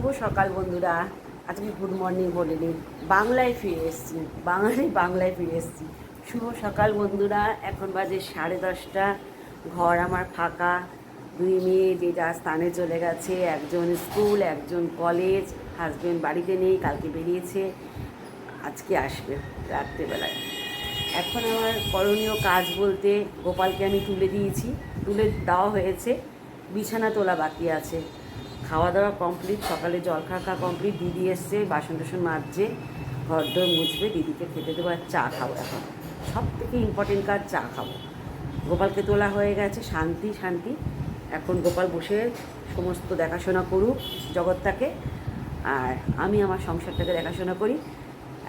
শুভ সকাল বন্ধুরা। আজকে গুড মর্নিং বলে নিন বাংলায় ফিরে এসেছি। বাঙালি বাংলায় ফিরে এসেছি। শুভ সকাল বন্ধুরা। এখন বাজে সাড়ে দশটা। ঘর আমার ফাঁকা। দুই মেয়ে যে যার স্থানে চলে গেছে। একজন স্কুল, একজন কলেজ। হাজবেন্ড বাড়িতে নেই, কালকে বেরিয়েছে। আজকে আসবে রাত্রেবেলায়। এখন আমার করণীয় কাজ বলতে গোপালকে আমি তুলে দিয়েছি। তুলে দেওয়া হয়েছে। বিছানা তোলা বাকি আছে। খাওয়া দাওয়া কমপ্লিট সকালে জল খাওয়া কমপ্লিট দিদি এসছে বাসন টাসন মাজছে ঘর দর মুছবে, দিদিকে খেতে দেবো আর চা খাব এখন। সব থেকে ইম্পর্টেন্ট কাজ চা খাব। গোপালকে তোলা হয়ে গেছে, শান্তি শান্তি। এখন গোপাল বসে সমস্ত দেখাশোনা করুক জগৎটাকে। আর আমি আমার সংসারটাকে দেখাশোনা করি।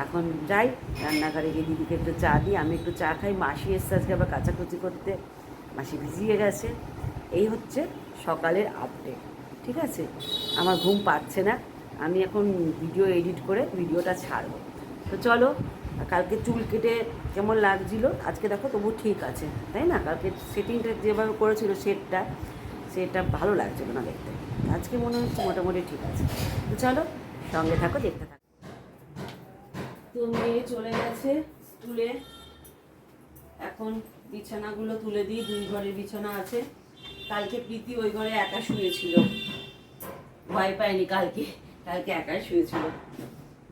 এখন যাই, রান্নাঘরে গিয়ে দিদিকে একটু চা দিই। আমি একটু চা খাই। মাসি এসছে আজকে আবার কাচাকুচি করতে। মাসি ভিজিয়ে গেছে। এই হচ্ছে সকালের আপডেট ঠিক আছে? আমার ঘুম পাচ্ছে না। আমি এখন ভিডিও এডিট করে ভিডিওটা ছাড়বো। তো চলো, কালকে চুল কেটে কেমন লাগছিল? আজকে দেখো তবু ঠিক আছে, তাই না? কালকে সেটিংটা যেভাবে করেছিল সেটটা, সেটা ভালো লাগছিল না দেখতে। আজকে মনে হচ্ছে মোটামুটি ঠিক আছে। তো চলো, সঙ্গে থাকো, দেখতে থাকো। তো মেয়ে চলে গেছে স্কুলে। এখন বিছানাগুলো তুলে দিই, দুই ঘরের বিছানা আছে। কালকে প্রীতি ওই ঘরে একা শুয়েছিল। ভয় পায়নি কালকে কালকে একাই শুয়েছিল।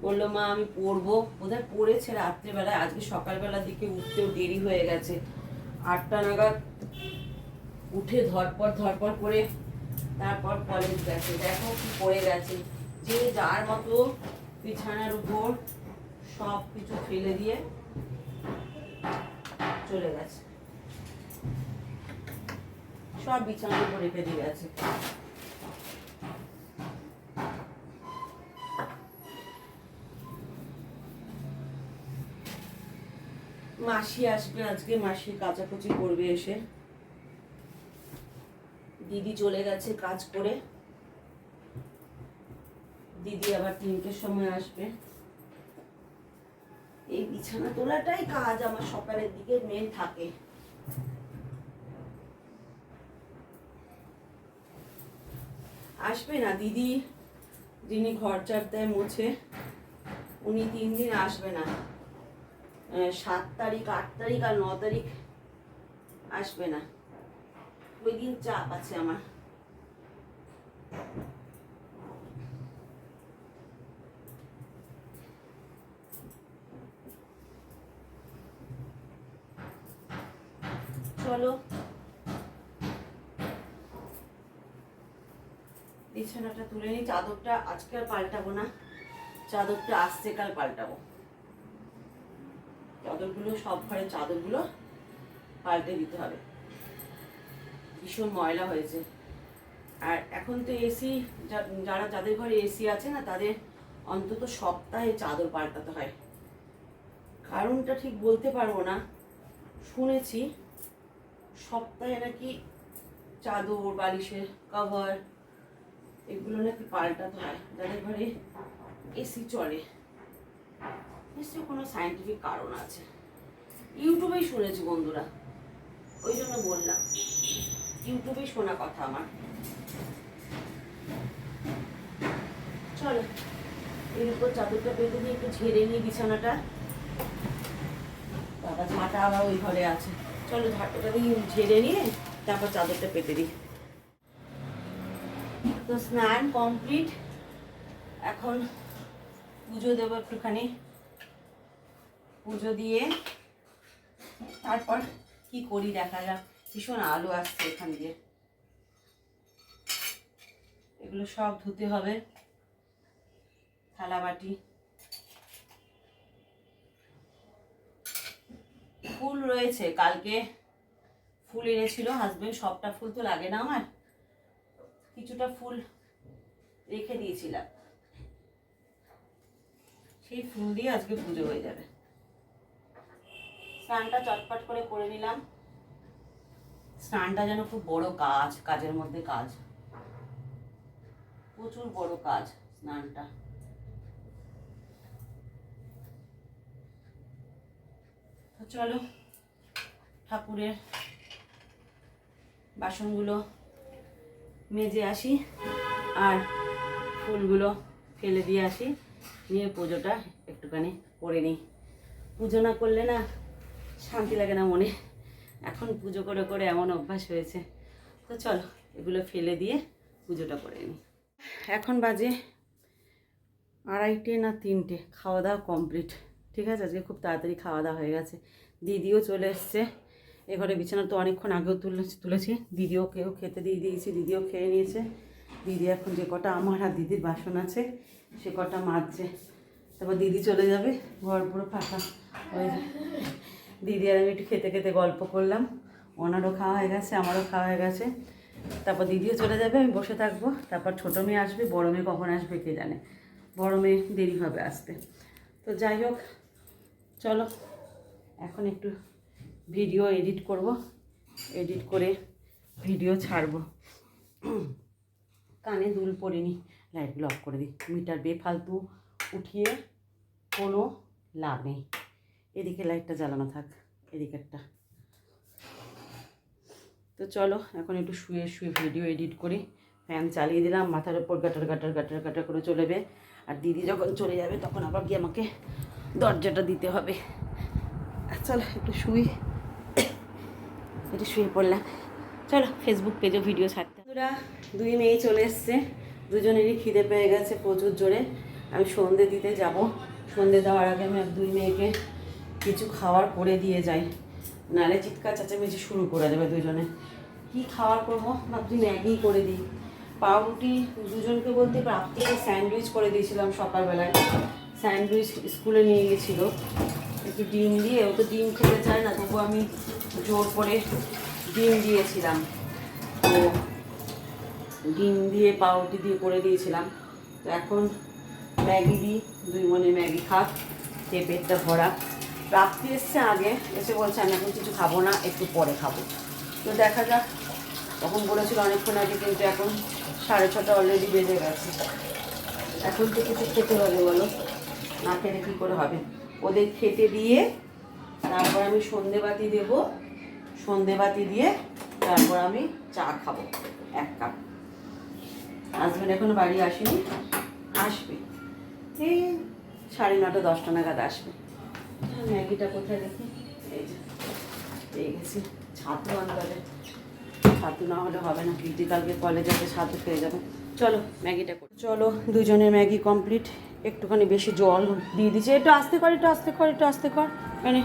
বলল, মা, আমি পড়ব। বোধহয় পড়েছে রাত্রেবেলায়, আজকে সকালবেলার দিকে উঠতেও দেরি হয়ে গেছে। আটটা নাগাদ উঠে ধরপর ধরপর করে তারপর কলেজ গেছে। দেখো কি পড়ে গেছে। যে যার মতো বিছানার উপর সব কিছু ফেলে দিয়ে চলে গেছে। সব বিছানার উপর রেখে দিয়ে গেছে। মাসি আসবে আজকে, মাসি কাচাকুচি করবে এসে। দিদি চলে গেছে কাজ করে। দিদি আবার তিনটের সময় আসবে। এই বিছানা তোলাটাই কাজ, আমার সকালের দিকে মেন থাকে। আসবে না, দিদি যিনি ঘর চাপ দেয় মোছে, উনি তিন দিন আসবে না। সাত তারিখ, আট তারিখ আর ন তারিখ আসবে না। ওই দিন চাপ আছে আমার চলো বিছানাটা তুলে নিই চাদরটা আজকে আর পাল্টাবো না। চাদরটা আসছে, কাল পাল্টাবো। চাদরগুলো, সব ঘরের চাদরগুলো পাল্টে দিতে হবে। ভীষণ ময়লা হয়েছে। আর এখন তো এসি যারা, যাদের ঘরে এসি আছে না, তাদের অন্তত সপ্তাহে চাদর পাল্টাতে হয়। কারণটা ঠিক বলতে পারব না। শুনেছি, সপ্তাহে নাকি চাদর, বালিশের কভার এগুলো নাকি পাল্টাতে হয় যাদের ঘরে এসি চলে। নিশ্চয়ই কোনো সাইন্টিফিক কারণ আছে। ইউটিউবেই শুনেছি বন্ধুরা। ওই জন্য বললাম ইউটিউবেই শোনা কথা আমার। চলো, এর উপর চাদরটা পেতে দিয়ে একটু ঝেড়ে নিই বিছানাটা। বাবা, ঝাঁটা আবার ওই ঘরে আছে। চলো ঝাঁটাটা দিয়ে ঝেড়ে নিয়ে তারপর চাদরটা পেতে দিই। তো স্নান কমপ্লিট। এখন পুজো দেবো একটুখানি। পুজো দিয়ে তারপর কি করি দেখা যাক। ভীষণ আলো আসছে এখান দিয়ে। এগুলো সব ধুতে হবে। থালা বাটি। ফুল রয়েছে। কালকে ফুল এনেছিল হাজবেন্ড সবটা ফুল তো লাগে না আমার। কিছুটা ফুল রেখে দিয়েছিলাম। সেই ফুল দিয়ে আজকে পুজো হয়ে যাবে। স্নানটা চটপট করে করে নিলাম। স্নানটা যেন খুব বড় কাজ, কাজের মধ্যে কাজ। প্রচুর বড় কাজ স্নানটা। চলো ঠাকুরের বাসনগুলো মেজে আসি আর ফুলগুলো ফেলে দিয়ে আসি। নিয়ে পুজোটা একটুখানি করে নিই। পুজো না করলে না শান্তি লাগে না মনে। এখন পুজো করে করে এমন অভ্যাস হয়েছে। তো চলো, এগুলো ফেলে দিয়ে পুজোটা করে নিই। এখন বাজে আড়াইটে না তিনটে। খাওয়া দাওয়া কমপ্লিট। ঠিক আছে? আজকে খুব তাড়াতাড়ি খাওয়া দাওয়া হয়ে গেছে। দিদিও চলে এসছে। এ ঘরে বিছানা তো অনেকক্ষণ আগেও তুলে তুলেছি। দিদিও কেউ খেতে দিয়ে দিয়েছি, দিদিও খেয়ে নিয়েছে। দিদি এখন যে কটা আমার আর দিদির বাসন আছে, সে কটা মাজছে। তারপর দিদি চলে যাবে, ঘর পুরো ফাঁকা ওই যে দিদি আর আমি একটু খেতে খেতে গল্প করলাম। ওনারও খাওয়া হয়ে গেছে, আমারও খাওয়া হয়ে গেছে। তারপর দিদিও চলে যাবে, আমি বসে থাকব। তারপর ছোটো মেয়ে আসবে, বড় মেয়ে কখন আসবে কে জানে। বড় মেয়ে দেরি হবে আসতে। তো যাই হোক, চলো, এখন একটু ভিডিও এডিট করব। এডিট করে ভিডিও ছাড়বো। কানে দুল পরিনি লাইটগুলো অফ করে দিই। মিটার বেফালতু উঠিয়ে কোনো লাভ নেই। এদিকে লাইটটা জ্বালানো থাক। এদিকেরটা তো চলো, এখন একটু শুয়ে শুয়ে ভিডিও এডিট করি। ফ্যান চালিয়ে দিলাম, মাথার ওপর গাটার গাটার গাটার গাটার করে চলে যাবে আর দিদি যখন চলে যাবে, তখন আবার গিয়ে আমাকে দরজাটা দিতে হবে। চলো, একটু শুই। একটু শুয়ে পড়লাম। চলো ফেসবুক পেজে ভিডিও ছাড়তে ওরা দুই মেয়ে চলে এসছে। দুজনেরই খিদে পেয়ে গেছে প্রচুর জোরে। আমি সন্ধে দিতে যাব। সন্ধে দেওয়ার আগে আমি দুই মেয়েকে কিছু খাওয়ার করে দিয়ে যাই। নাহলে চিৎকার চেঁচামেচি শুরু করে দেবে দুজনে। কি খাওয়ার করব? ভাবছি ম্যাগি করে দিই। পাউরুটি দুজনকে বলতে প্রাপ্তিকে স্যান্ডউইচ করে দিয়েছিলাম সকালবেলায়। স্যান্ডউইচ স্কুলে নিয়ে গেছিল। একটু ডিম দিয়ে, ও তো ডিম খেতে চায় না, তবু আমি জোর করে ডিম দিয়েছিলাম। তো ডিম দিয়ে পাউরুটি দিয়ে করে দিয়েছিলাম। তো এখন ম্যাগি দিই দুই মনে ম্যাগি খাক খেয়ে পেটটা ভরা। প্রাপ্তি এসছে আগে, এসে বলছে, আমি এখন কিছু খাব না, একটু পরে খাব। তো দেখা যাক, তখন বলেছিল অনেকক্ষণ আগে, কিন্তু এখন সাড়ে ছটা অলরেডি বেজে গেছে। এখন তো কিছু খেতে হবে, বলো? না খেলে কী করে হবে? ওদের খেতে দিয়ে তারপর আমি সন্ধেবাতি দেবো। সন্ধেবাতি দিয়ে তারপর আমি চা খাব এক কাপ। হাজব্যান্ড এখনও বাড়ি আসেনি আসবে। এই সাড়ে নটা দশটা নাগাদ আসবে। ম্যাগিটা কোথায় দেখি? এই যে পেয়ে গেছি। ছাতু আনতে ছাতু না হলে হবে না দিদি কালকে কলেজে আছে ছাতু খেয়ে যাবে। চলো ম্যাগিটা করি। চলো দুজনের ম্যাগি কমপ্লিট একটুখানি বেশি জল দিয়ে দিচ্ছে। একটু আস্তে কর একটু আস্তে কর একটু আস্তে কর। এখানে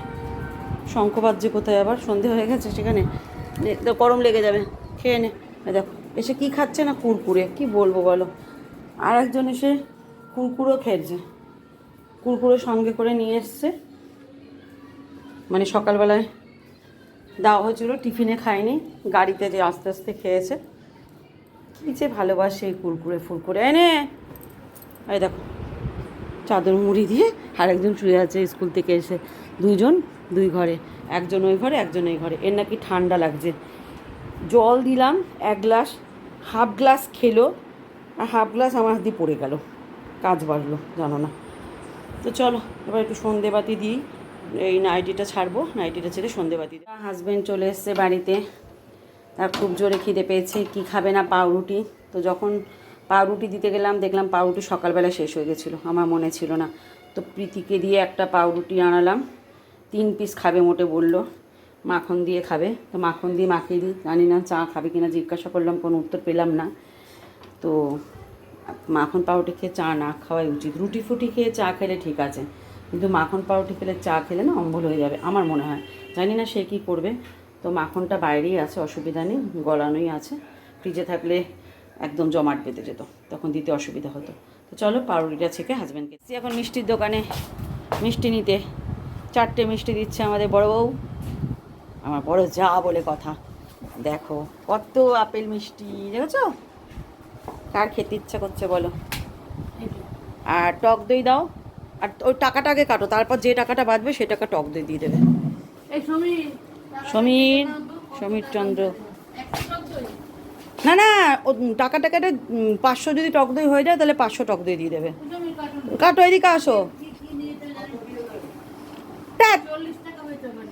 শঙ্খ বাজছে কোথায় আবার? সন্ধে হয়ে গেছে সেখানে। গরম লেগে যাবে। খেয়ে নে। দেখো, এসে কি খাচ্ছে না কুরকুরে? কি বলব বলো? আর একজন এসে কুরকুরো খেয়েছে। কুরকুরো সঙ্গে করে নিয়ে এসছে। মানে সকালবেলায় দেওয়া হয়েছিল, টিফিনে খায়নি। গাড়িতে যে আস্তে আস্তে খেয়েছে। কী যে ভালোবাসে এই কুরকুরে ফুরকুরে। এনে এই দেখো, চাদর মুড়ি দিয়ে আর একজন শুয়ে আছে স্কুল থেকে এসে। দুইজন দুই ঘরে, একজন ওই ঘরে, একজন এই ঘরে। এর নাকি ঠান্ডা লাগছে। জল দিলাম, এক গ্লাস, হাফ গ্লাস খেলো, আর হাফ গ্লাস আমার হাত দিয়ে পড়ে গেল। কাজ বাড়লো, জানো না। তো চলো, এবার একটু সন্ধেবাতি দিই। এই নাইটিটা ছাড়বো, নাইটিটা ছেড়ে সন্ধেবাতি দিই। হাজব্যান্ড চলে এসছে বাড়িতে। তার খুব জোরে খিদে পেয়েছে, কি খাবে না পাউরুটি? তো যখন পাউরুটি দিতে গেলাম, দেখলাম পাউরুটি সকালবেলা শেষ হয়ে গেছিল। আমার মনে ছিল না। তো প্রীতিকে দিয়ে একটা পাউরুটি আনালাম। তিন পিস খাবে মোটে বলল। মাখন দিয়ে খাবে। তো মাখন দিয়ে মাখিয়ে দিই। জানি না চা খাবে কিনা, জিজ্ঞাসা করলাম, কোনো উত্তর পেলাম না। তো মাখন পাউরুটি খেয়ে চা না খাওয়াই উচিত। রুটি ফুটি খেয়ে চা খেলে ঠিক আছে। কিন্তু মাখন পাউরুটি খেলে চা খেলে না অম্বল হয়ে যাবে, আমার মনে হয়। জানি না সে কী করবে। তো মাখনটা বাইরেই আছে, অসুবিধা নেই, গলানোই আছে। ফ্রিজে থাকলে একদম জমাট বেঁধে যেত, তখন দিতে অসুবিধা হতো। তো চলো, পাউরুটিটা ছেঁকে হাজব্যান্ডকে এখন মিষ্টির দোকানে, মিষ্টি নিতে। চারটে মিষ্টি দিচ্ছে আমাদের বড় বউ। আমার বড় যা বলে কথা। দেখো কত আপেল মিষ্টি দেখেছ কার খেতে ইচ্ছা করছে বলো? আর টক দই দাও। আর ওই টাকাটা আগে কাটো তারপর যে টাকাটা বাঁচবে সে টাকা টক দই দিয়ে দেবে। সমীর সমীর চন্দ্র। না না ও টাকাটা কেটে পাঁচশো যদি টক দই হয়ে যায় তাহলে পাঁচশো টক দই দিয়ে দেবে। কাটো এদিকে আসো। পারে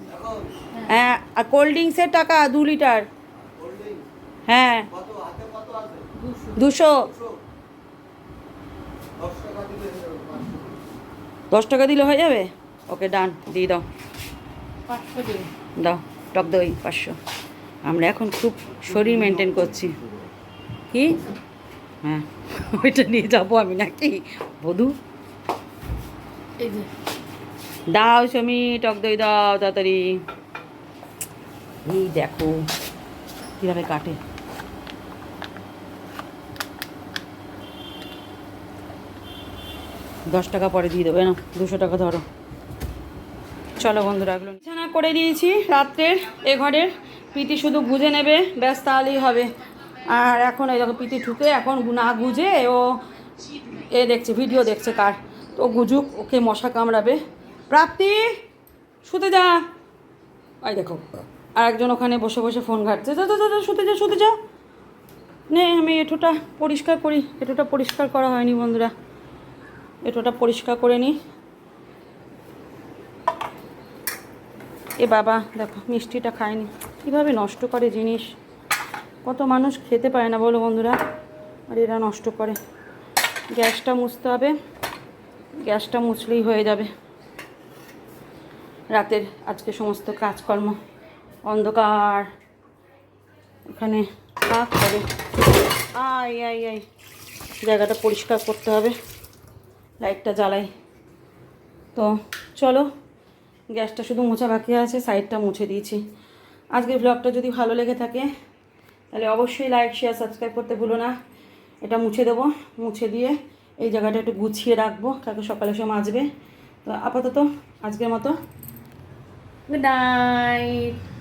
হ্যাঁ আর কোল্ড ড্রিঙ্কসের টাকা, দু লিটার। হ্যাঁ। দুশো। দশ টাকা দিলে হয়ে যাবে? ওকে, ডান, দিয়ে দাও। দাও, টক দই, পাঁচশো। আমরা এখন খুব শরীর মেনটেন করছি। কি? হ্যাঁ ওইটা নিয়ে যাব আমি নাকি, বধু? এই যে। দাও সমী টক দই দাও তাড়াতাড়ি। এই দেখো, কীভাবে কাটে। দশ টাকা পরে দিয়ে দেবে না দুশো টাকা ধরো। চলো বন্ধু এগুলো বিছানা করে দিয়েছি রাত্রের, এ ঘরের। প্রীতি শুধু গুজে নেবে, ব্যাস তাহলেই হবে। আর এখন এই দেখো, প্রীতি ঠুকে এখন না গুজে, ও এ দেখছে, ভিডিও দেখছে কার। তো গুজুক, ওকে মশা কামড়াবে। প্রাপ্তি শুতে যা। ওই দেখো আর একজন ওখানে বসে বসে ফোন ঘাটছে। যা যা যা, শুতে যা শুতে যা। নে আমি এঁঠোটা পরিষ্কার করি। এঁঠোটা পরিষ্কার করা হয়নি বন্ধুরা। এঁঠোটা পরিষ্কার করে নিই এ বাবা দেখো মিষ্টিটা খায়নি। কীভাবে নষ্ট করে জিনিস? কত মানুষ খেতে পায় না বলো বন্ধুরা। আর এরা নষ্ট করে। গ্যাসটা মুছতে হবে। গ্যাসটা মুছলেই হয়ে যাবে। রাতের আজকে সমস্ত কাজকর্ম, অন্ধকার, ওখানে কাক করে আই আই আই জায়গাটা পরিষ্কার করতে হবে, লাইটটা জ্বালাই। তো চলো, গ্যাসটা শুধু মোছা বাকি আছে, সাইডটা মুছে দিয়েছি। আজকের ব্লগটা যদি ভালো লেগে থাকে, তাহলে অবশ্যই লাইক শেয়ার সাবস্ক্রাইব করতে ভুলো না। এটা মুছে দেবো, মুছে দিয়ে এই জায়গাটা একটু গুছিয়ে রাখব, কালকে সকালে সে মাজবে। তো আপাতত আজকের মতো গুড নাইট